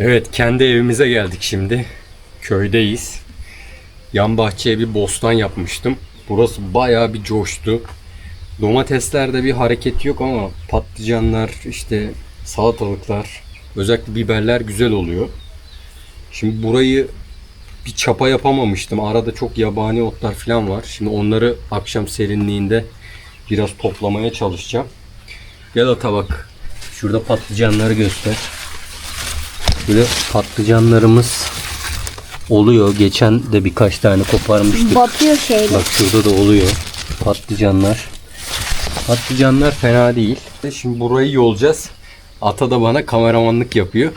Evet kendi evimize geldik şimdi. Köydeyiz. Yan bahçeye bir bostan yapmıştım. Burası bayağı bir coştu. Domateslerde bir hareket yok ama patlıcanlar işte salatalıklar özellikle biberler güzel oluyor. Şimdi burayı bir çapa yapamamıştım. Arada çok yabani otlar falan var. Şimdi onları akşam serinliğinde biraz toplamaya çalışacağım. Gel ata bak. Şurada patlıcanları göster. Böyle patlıcanlarımız oluyor. Geçen de birkaç tane koparmıştık. Batıyor şeyde. Bak şurada da oluyor. Patlıcanlar. Patlıcanlar fena değil. Şimdi burayı yolacağız. Ata da bana kameramanlık yapıyor.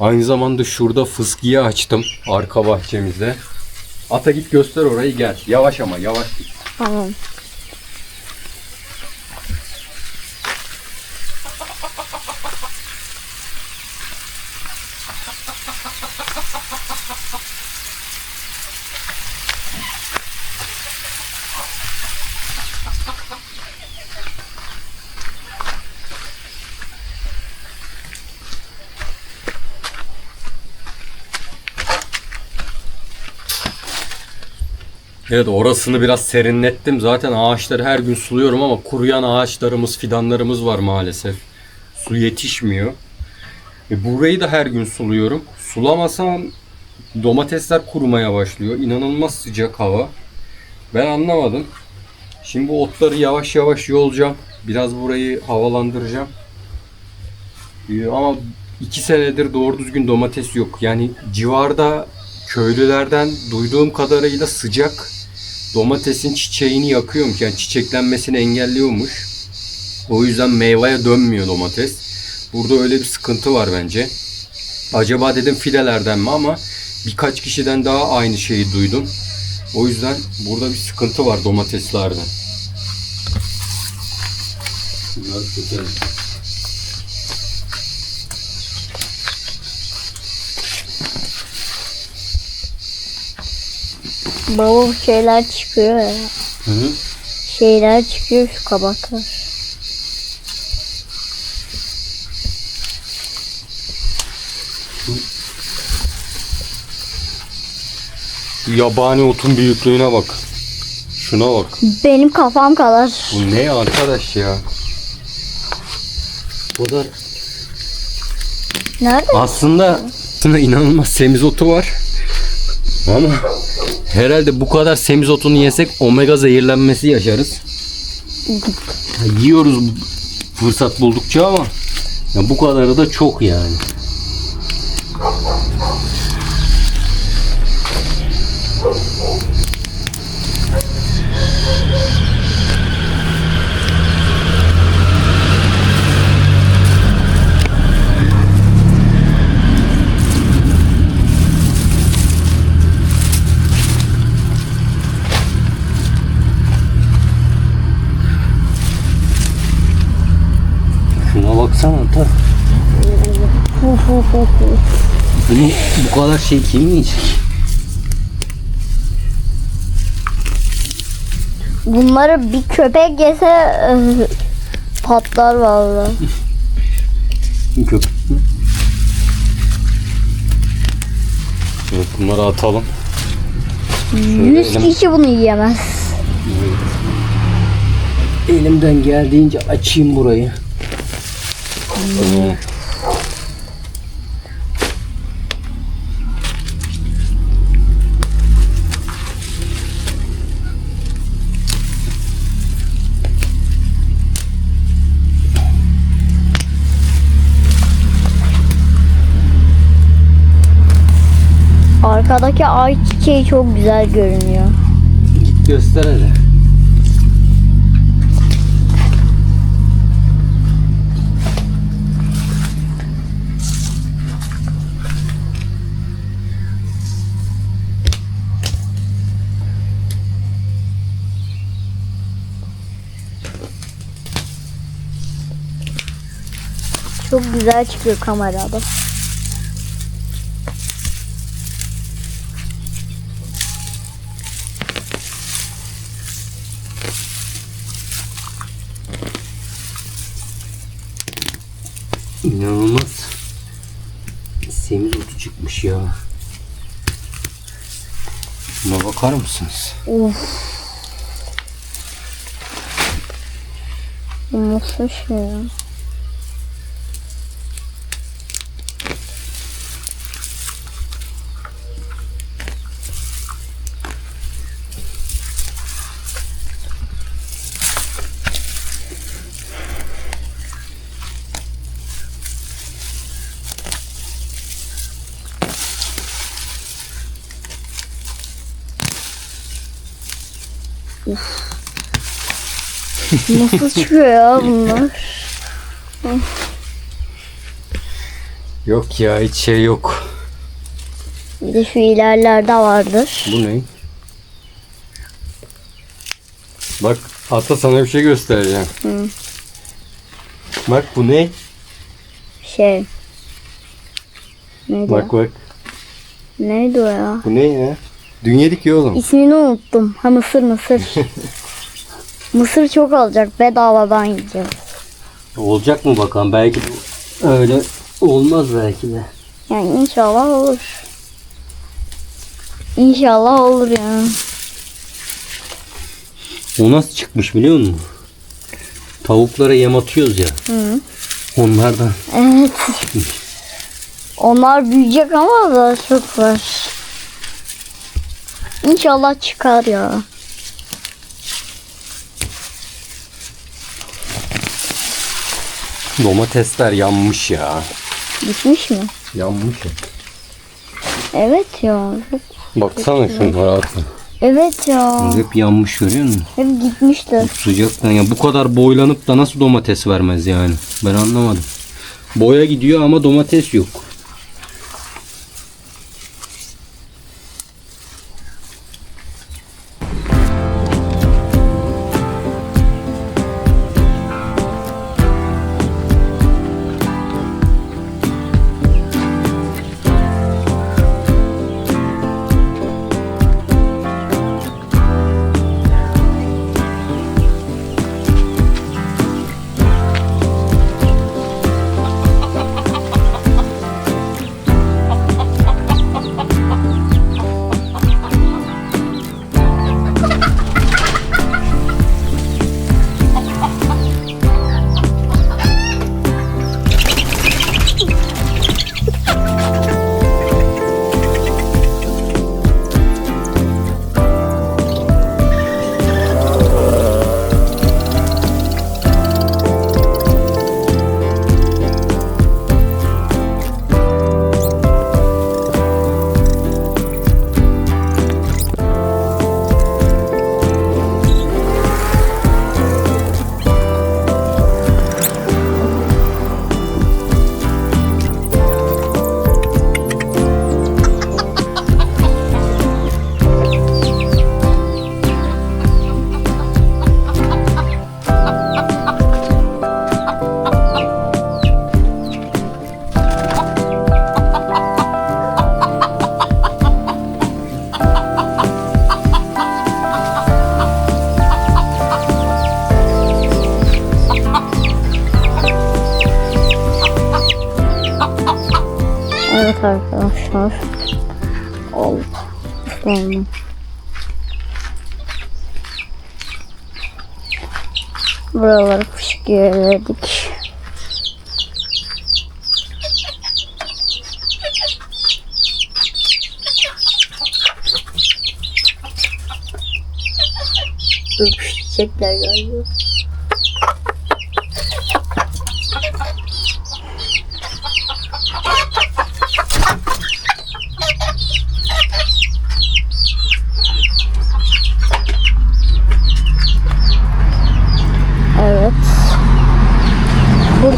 Aynı zamanda şurada fıskiye açtım arka bahçemizde. Ata git göster orayı gel. Yavaş ama yavaş git. Tamam. Evet orasını biraz serinlettim. Zaten ağaçları her gün suluyorum ama kuruyan ağaçlarımız, fidanlarımız var maalesef. Su yetişmiyor. E burayı da her gün suluyorum. Sulamasam domatesler kurumaya başlıyor. İnanılmaz sıcak hava. Ben anlamadım. Şimdi bu otları yavaş yavaş yolacağım. Biraz burayı havalandıracağım. E, ama iki senedir doğru düzgün domates yok. Yani civarda köylülerden duyduğum kadarıyla sıcak domatesin çiçeğini yakıyormuş. Yani çiçeklenmesini engelliyormuş. O yüzden meyveye dönmüyor domates. Burada öyle bir sıkıntı var bence. Acaba dedim fidelerden mi ama birkaç kişiden daha aynı şeyi duydum. O yüzden burada bir sıkıntı var domateslerde. Bunları tutalım. Bu şeyler çıkıyor ya. Hı hı. Şeyler çıkıyor şu kabaklar. Şu yabani otun büyüklüğüne bak. Şuna bak. Benim kafam kadar. Bu ne arkadaş ya? Bu da Nerede? aslında aslında inanılmaz semizotu var. Ama herhalde bu kadar semizotunu yesek omega zehirlenmesi yaşarız. Ya Yiyoruz fırsat buldukça ama ya bu kadarı da çok yani. Baksana hu. Bunu bu kadar şey kim yiyecek? Bunları bir köpek yese e, patlar vallahi. Köpek mi? Evet bunları atalım. 100 kişi bunu yiyemez. Elimden geldiğince açayım burayı. Arkadaki ay çiçeği çok güzel görünüyor. Git göster hadi. Çok güzel çıkıyor kamerada. İnanılmaz. Semizotu çıkmış ya. Şuna bakar mısınız? Bu nasıl şey ya? Nasıl çıkıyor ya bunlar? Yok ya hiç şey yok. Bir de şu ilerlerde vardır. Bu ne? Bak hatta sana bir şey göstereceğim. Hı. Bak bu ne? Şey. Neydi? Bak bak. Neydi o ya? Bu ne ya? Dün yedik ya oğlum. İsmini unuttum. Ha mısır mısır. mısır çok alacak. Bedavadan yiyeceğiz. Olacak mı bakalım? Belki de öyle olmaz belki de. Yani inşallah olur. İnşallah olur yani. O nasıl çıkmış biliyor musun? Tavuklara yem atıyoruz ya. Hı. Onlardan. Evet. Onlar büyüyecek ama da çok var. İnşallah çıkar ya. Domatesler yanmış ya. Gitmiş mi? Yanmış ya. Evet ya. Çok- Baksana şunlara atma. Evet ya. Hep yanmış görüyor musun? Hep gitmişler. Sıcaktan ya bu kadar boylanıp da nasıl domates vermez yani? Ben anlamadım. Boya gidiyor ama domates yok. Buraları fışkiyeledik. Öpüşecekler galiba. Evet.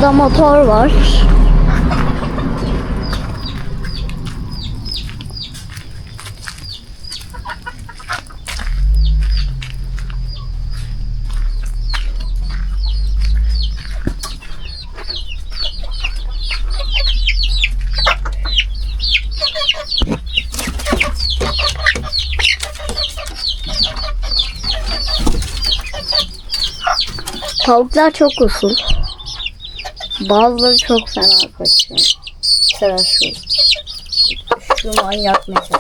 Burada motor var. Tavuklar çok usul. Bazıları çok fena kaçıyor. Mesela şu. Şu manyak mesela.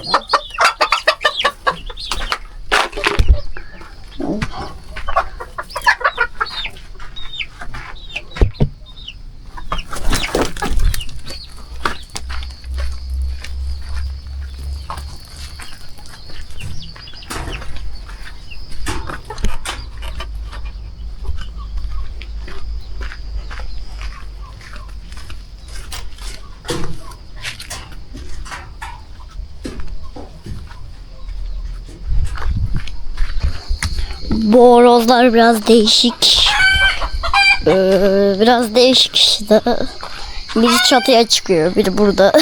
Bu horozlar biraz değişik. Ee, biraz değişik işte. Biri çatıya çıkıyor, biri burada.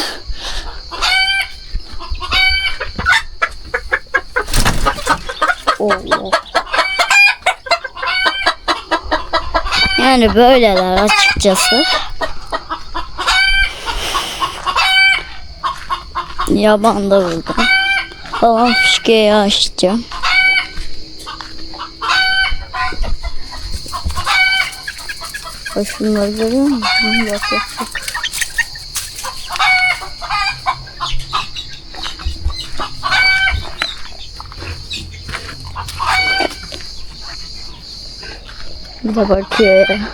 Yani böyleler açıkçası. Yaban da burada. Falan fışkıyı açacağım. Bak şunları görüyor musun? Bak bak bak. Bir de bakıyor ya.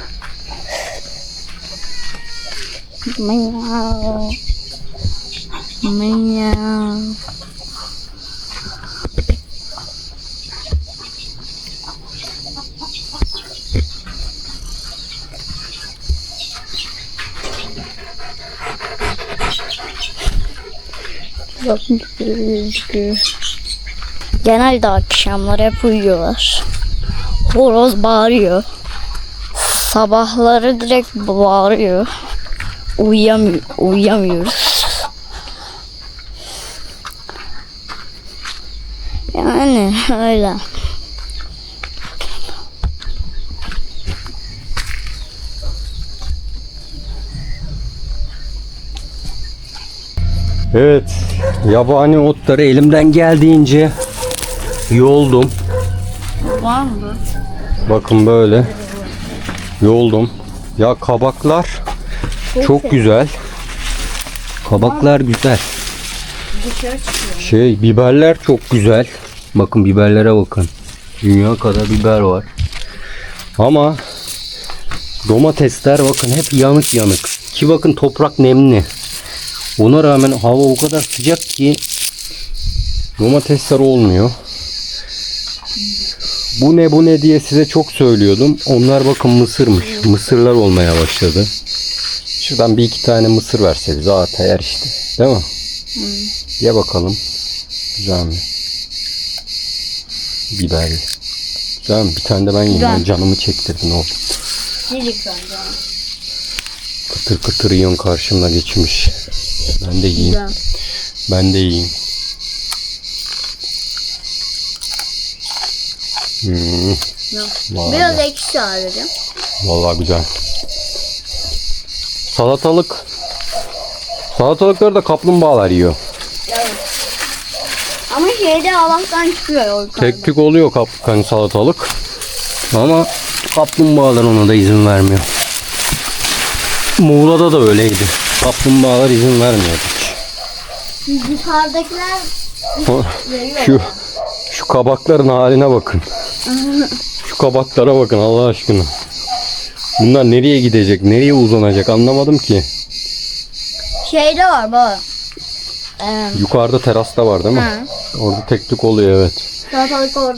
Miyav. Miyav. Genelde akşamlar hep uyuyorlar. Horoz bağırıyor. Sabahları direkt bağırıyor. Uyuyamıyor, uyuyamıyoruz. Yani öyle. Evet. Yabani otları elimden geldiğince yoldum. Var mı? Bakın böyle. Yoldum. Ya kabaklar çok güzel. Kabaklar güzel. Şey biberler çok güzel. Bakın biberlere bakın. Dünya kadar biber var. Ama domatesler bakın hep yanık yanık. Ki bakın toprak nemli. Ona rağmen hava o kadar sıcak ki domatesler olmuyor. Bu ne bu ne diye size çok söylüyordum. Onlar bakın mısırmış. Mısırlar olmaya başladı. Şuradan bir iki tane mısır verse bize ata yer işte. Değil mi? Ye bakalım. Güzel mi? Biberli. Güzel mi? Bir tane de ben yiyeyim. Ben canımı çektirdin oğlum. Silik bence. Kıtır kıtır yiyorsun karşımda geçmiş. Ben de yiyeyim. Güzel. Ben de yiyeyim. Hmm. Vay Biraz ekşi alacağım. vallahi güzel. Salatalık. Salatalıkları da kaplumbağalar yiyor. Ama şeyde Allah'tan çıkıyor o yukarıda. Tek tük oluyor kap hani salatalık. Ama kaplumbağalar ona da izin vermiyor. Muğla'da da öyleydi. Kaplumbağalar izin vermiyordu hiç. Yukarıdakiler. Şu şu kabakların haline bakın. Şu kabaklara bakın Allah aşkına. Bunlar nereye gidecek, nereye uzanacak anlamadım ki. Şeyde var baba. Ee, Yukarıda terasta var değil mi? ha. Orada tek tük oluyor evet.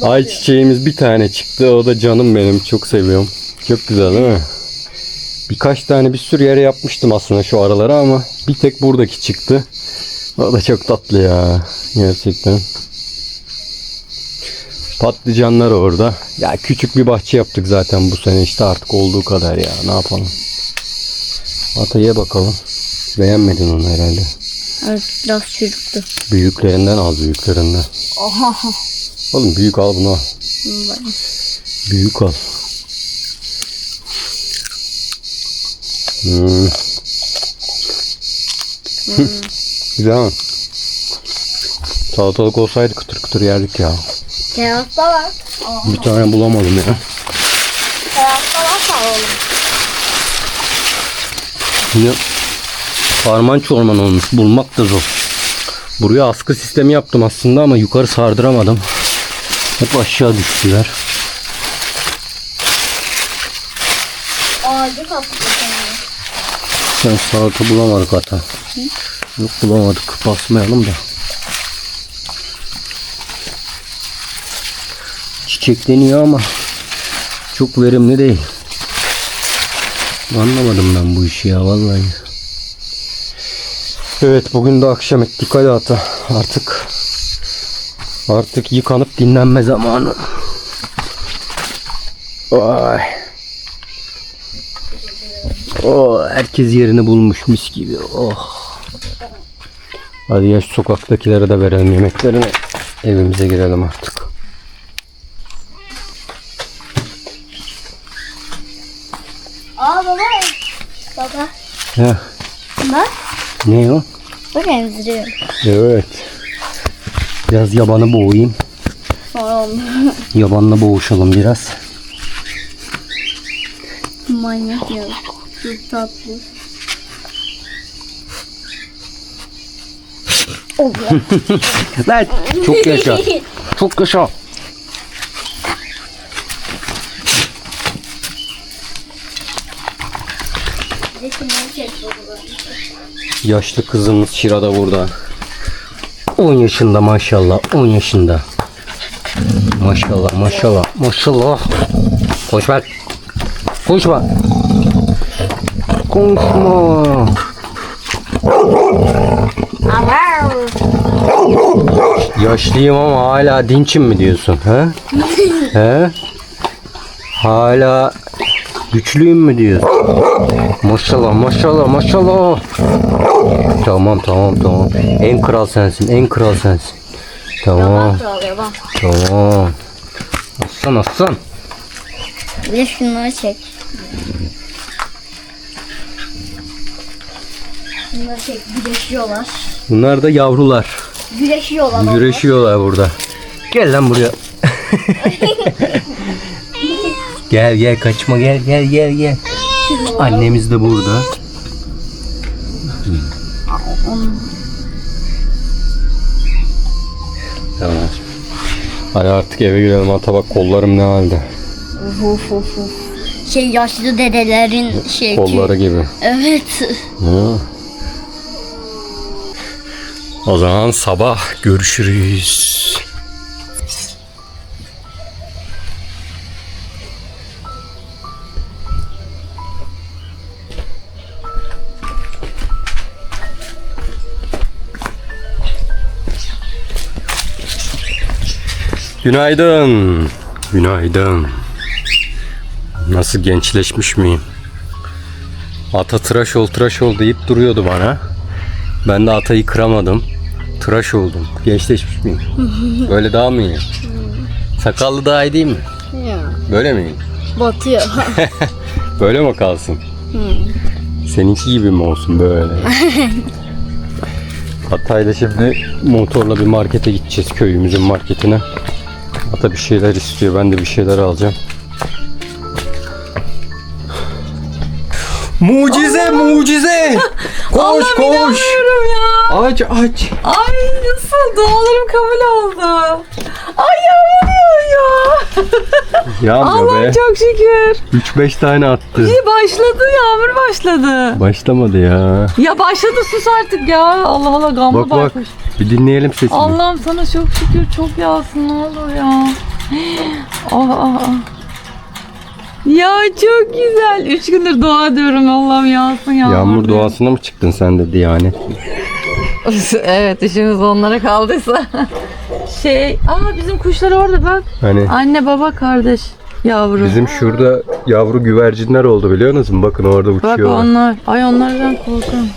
Ay çiçeğimiz bir tane çıktı. O da canım benim. Çok seviyorum. Çok güzel değil mi? Birkaç tane bir sürü yere yapmıştım aslında şu aralara ama bir tek buradaki çıktı. O da çok tatlı ya. Gerçekten. Patlıcanlar orada. Ya küçük bir bahçe yaptık zaten bu sene işte artık olduğu kadar ya. Ne yapalım? Ataya bakalım. Beğenmedin onu herhalde. Evet biraz çürüktü. Büyüklerinden al büyüklerinden. Oha. Oğlum büyük al bunu al. Büyük al. Hmm. Güzel mi? Salatalık olsaydı kıtır kıtır yerdik ya. Terasta var. Bir tane bulamadım ya. Terasta var sağ olun. Yine Karman çorman olmuş. Bulmak da zor. Buraya askı sistemi yaptım aslında ama yukarı sardıramadım. Hep aşağı düştüler. Ağacı kapatıyor. Sen salata bulamadık hata. Yok bulamadık. Basmayalım da. Çiçekleniyor ama çok verimli değil. Anlamadım ben bu işi ya vallahi. Evet bugün de akşam ettik hadi. Artık artık yıkanıp dinlenme zamanı. Ay. Oh, herkes yerini bulmuş mis gibi. Oh. Hadi yaş sokaktakilere de verelim yemeklerini. Evimize girelim artık. Aa baba. Baba. Ya, Bak. ne o? Bak emziriyorum. Evet. Biraz yabanı boğayım. Yabanla boğuşalım biraz. Manyak ya. Çok tatlı. Lan çok yaşa. Çok yaşa. Yaşlı kızımız Şira da burada. 10 yaşında maşallah. 10 yaşında. Maşallah maşallah maşallah. Koş bak. Konuşma. Konuşma. Yaşlıyım ama hala dinçim mi diyorsun? He? He? Hala güçlüyüm mü diyorsun? Maşallah maşallah maşallah. Tamam tamam tamam. En kral sensin en kral sensin. Tamam tamam. Aslan aslan. Bir de şunları çek. Şunları çek. Güreşiyorlar. Bunlar da yavrular. Güreşiyorlar. Güreşiyorlar burada. Gel lan buraya. gel gel kaçma gel gel gel gel. Annemiz de burada. Tamam. Hadi artık eve girelim ata bak kollarım ne halde. Uf, uf, uf. Şey yaşlı dedelerin şey Kolları gibi. Evet. Hı. O zaman sabah görüşürüz. Günaydın. Günaydın. Nasıl gençleşmiş miyim? Ata tıraş ol tıraş ol deyip duruyordu bana. Ben de atayı kıramadım. Tıraş oldum. Gençleşmiş miyim? Böyle daha mı iyi? Sakallı daha iyi değil mi? Böyle mi iyi? Batıyor. Böyle mi kalsın? Seninki gibi mi olsun böyle? Atayla şimdi motorla bir markete gideceğiz köyümüzün marketine. Ata bir şeyler istiyor. Ben de bir şeyler alacağım. Mucize mucize. Koş koş. İnanmıyorum ya. Aç aç. Ay nasıl dualarım kabul oldu. Ay yağmur ya. Yağmıyor Allah be. çok şükür. 3-5 tane attı. İyi başladı yağmur başladı. Başlamadı ya. Ya başladı sus artık ya. Allah Allah gamlı Bak bak. bakmış. Bir dinleyelim sesini. Allah'ım sana çok şükür çok yağsın ne olur ya. Ah ah ah. Ya çok güzel. Üç gündür dua ediyorum Allah'ım yağsın yağmur. Yağmur diye. doğasına mı çıktın sen de Diyanet? evet işimiz onlara kaldıysa. Şey, aa bizim kuşlar orada bak. Hani Anne baba kardeş yavru. bizim şurada yavru güvercinler oldu biliyor musun? Bakın orada Bak uçuyorlar. onlar. Ay onlardan korkuyorum.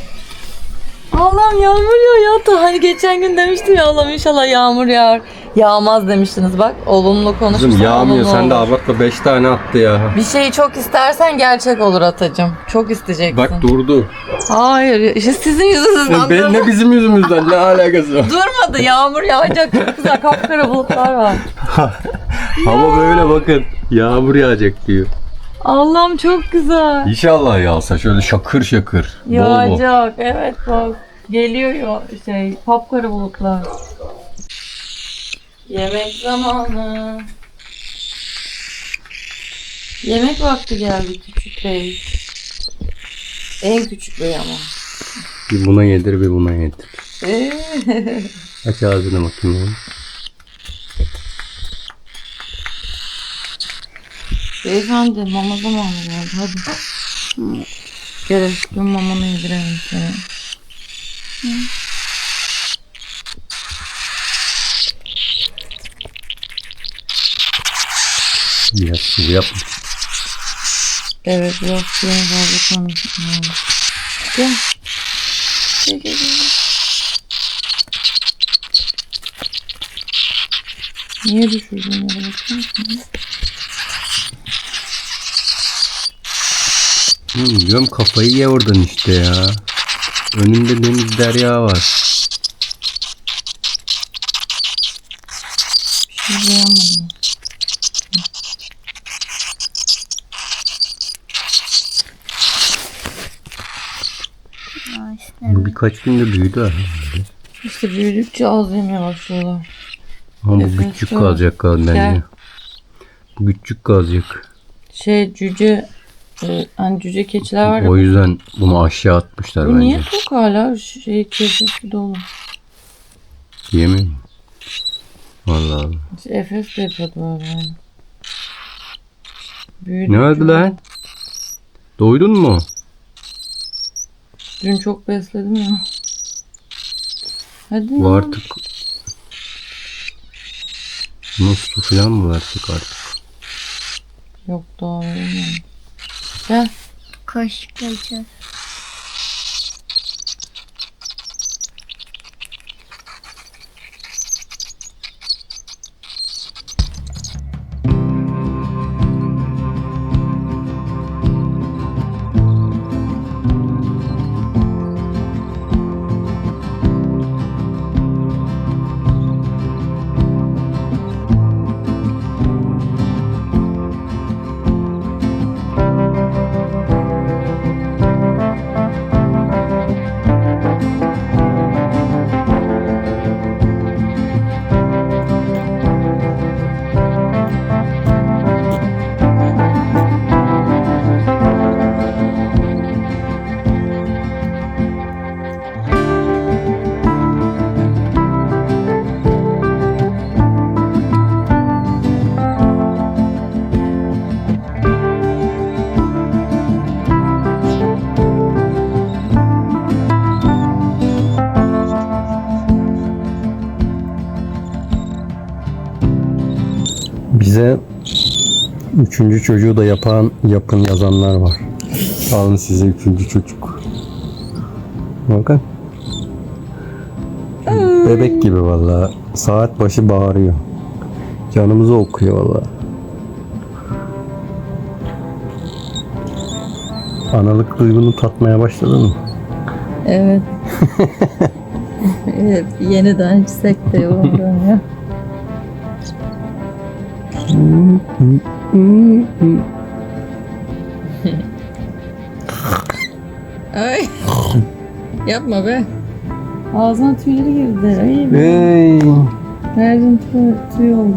Allah'ım yağmur yağıyor. Hatta hani geçen gün demiştim ya Allah'ım inşallah yağmur yağar. Yağmaz demiştiniz bak. Olumlu konuşursan Kızım yağmıyor olumlu sen de olur. abartma 5 tane attı ya. Bir şeyi çok istersen gerçek olur Atacığım. Çok isteyeceksin. Bak durdu. Hayır işte sizin yüzünüzden. Ben ne bizim yüzümüzden ne alakası var? Durmadı yağmur yağacak. Çok güzel kapkara bulutlar var. Ama böyle bakın yağmur yağacak diyor. Allah'ım çok güzel. İnşallah yağsa şöyle şakır şakır. Bol bol. Yağacak. Evet bak. Geliyor ya şey papkara bulutlar. Yemek zamanı. Yemek vakti geldi küçük bey. En küçük bey ama. Bir buna yedir bir buna yedir. Ee, Aç ağzını bakayım. ya. Beyefendi mama zamanı geldi hadi. Gel aşkım mamanı yedirelim sana. Biraz sıvı yapmış. Evet biraz suyunu fazla. Gel. Gel gel gel. Niye düşürdün yere bakar mısın? Hı, diyorum kafayı ye oradan işte ya. Önümde deniz derya var. Bir şey beğenmedim. Bu birkaç günde büyüdü ha. İşte büyüdükçe az yemeye başlıyorlar. Ama bu küçük doğru. kalacak gal bence. Gel. Bu küçük kalacak. Şey cüce e, hani cüce keçiler var ya. O yüzden bunu aşağı atmışlar Bu bence. niye tok hala? Şey kesesi dolu. Yemin. mi? Vallahi. Allah. İşte Efes de yapıyordu böyle. yani. Büyüdükçe- Ne oldu lan? Doydun mu? Dün çok besledim ya. Hadi Bu artık su falan mı versek artık? Yok daha veremiyorum. Gel. Koş geleceğiz. Üçüncü çocuğu da yapan yapın yazanlar var. Alın size üçüncü çocuk. Bakın. Bebek gibi vallahi. Saat başı bağırıyor. Canımızı okuyor vallahi. Analık duygunu tatmaya başladın mı? Evet. evet yeniden içsek de yorumluyorum ya. Ay. Yapma be. Ağzına tüyleri girdi. Ay be. Hey. Tüy, tüy oldu.